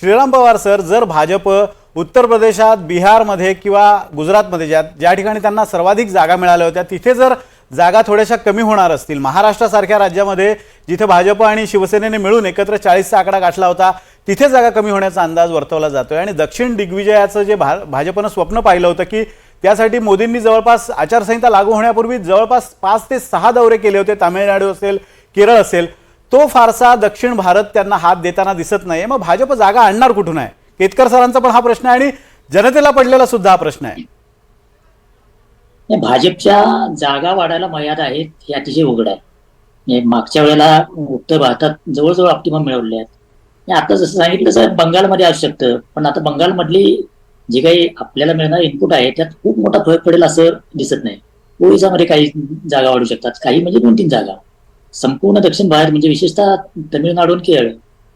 Shriram Pawar sir जर भाजप उत्तर प्रदेशात बिहारमध्ये किंवा गुजरातमध्ये ज्या ज्या ठिकाणी त्यांना सर्वाधिक जागा मिळाल्या होत्या तिथे जर जागा थोड्याशा कमी होणार असतील महाराष्ट्रासारख्या राज्यामध्ये जिथे भाजप आणि शिवसेनेने मिळून एकत्र चाळीसचा आकडा गाठला होता तिथे जागा कमी होण्याचा अंदाज वर्तवला जातोय. आणि दक्षिण दिग्विजयाचं जे भा भाजपनं स्वप्न पाहिलं होतं की त्यासाठी मोदींनी जवळपास आचारसंहिता लागू होण्यापूर्वी जवळपास पाच ते सहा दौरे केले होते. तामिळनाडू असेल केरळ असेल. तो फारसा दक्षिण भारत त्यांना हात देताना दिसत नाही मग भाजप जागा आणणार कुठून आहे? केतकर सरांचा पण हा प्रश्न आहे आणि जनतेला पडलेला सुद्धा हा प्रश्न आहे. भाजपच्या जागा वाढायला मर्यादा आहेत हे अतिशय उघड आहे. मागच्या वेळेला उत्तर भारतात जवळजवळ ऑप्टिमम मिळवले आहेत. आता जसं सांगितलं सर बंगालमध्ये असू शकतं. पण आता बंगालमधली जे काही आपल्याला मिळणारे इनपुट आहे त्यात खूप मोठा फरक पडेल असं दिसत नाही. ओडिसामध्ये काही जागा वाढू शकतात. काही म्हणजे दोन तीन जागा. संपूर्ण दक्षिण भारत म्हणजे विशेषतः तमिळनाडू आणि केरळ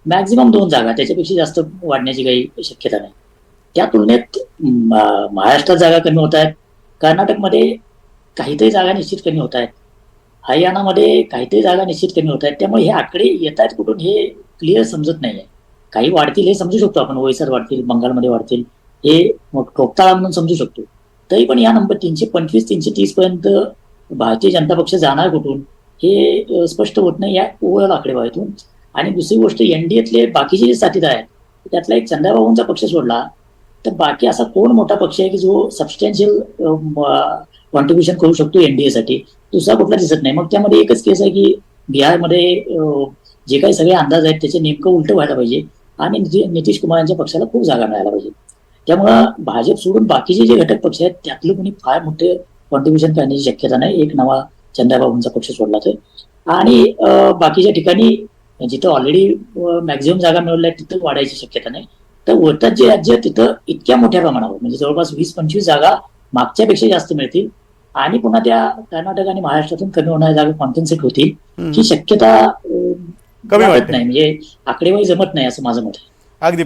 मॅक्झिमम दोन जागा त्याच्यापेक्षा जास्त वाढण्याची काही शक्यता नाही. त्या तुलनेत महाराष्ट्रात जागा कमी होत आहेत. कर्नाटकमध्ये काहीतरी जागा निश्चित कमी होत आहेत. हरियाणामध्ये काहीतरी जागा निश्चित कमी होत आहेत. त्यामुळे हे आकडे येत आहेत कुठून हे क्लिअर समजत नाहीये. काही वाढतील हे समजू शकतो आपण. ओरिसात वाढतील बंगालमध्ये वाढतील. हे मग ठोकताळा म्हणून समजू शकतो. तरी पण या नंबर तीनशे पंचवीस तीनशे तीस पर्यंत भारतीय जनता पक्ष जाणार कुठून? हे स्पष्ट होत नाही या ओव्हरऑल आकडेवारीतून आणि दुसरी गोष्ट एनडीएतले बाकीचे जे साथीदार आहेत त्यातला एक चंद्राबाबूंचा पक्ष सोडला तर बाकी असा कोण मोठा पक्ष आहे की जो सबस्टॅन्शियल कॉन्ट्रीब्युशन करू शकतो एनडीए साठी दुसरा कुठला दिसत नाही. मग त्यामध्ये एकच केस आहे की बिहारमध्ये जे काही सगळे अंदाज आहेत त्याचे नेमकं उलट व्हायला पाहिजे आणि नितीश कुमार यांच्या पक्षाला खूप जागा मिळायला पाहिजे. त्यामुळं भाजप सोडून बाकीचे जे घटक पक्ष आहेत त्यातलं कोणी फार मोठे कॉन्ट्रीब्युशन करण्याची शक्यता नाही. एक नवा चंद्राबाबूंचा पक्ष सोडला तर आणि बाकीच्या ठिकाणी जिथं ऑलरेडी मॅक्झिमम जागा मिळवल्या तिथं वाढायची शक्यता नाही. तर उरतात जे राज्य तिथं इतक्या मोठ्या प्रमाणावर म्हणजे जवळपास वीस पंचवीस जागा मागच्यापेक्षा जास्त मिळतील. आणि पुन्हा त्या कर्नाटक आणि महाराष्ट्रातून कमी होणाऱ्या जागा कॉम्पेन्सेट होतील. ही शक्यता कमी वाटते. नाही. म्हणजे आकडेवारी जमत नाही असं माझं मत आहे. अगदी.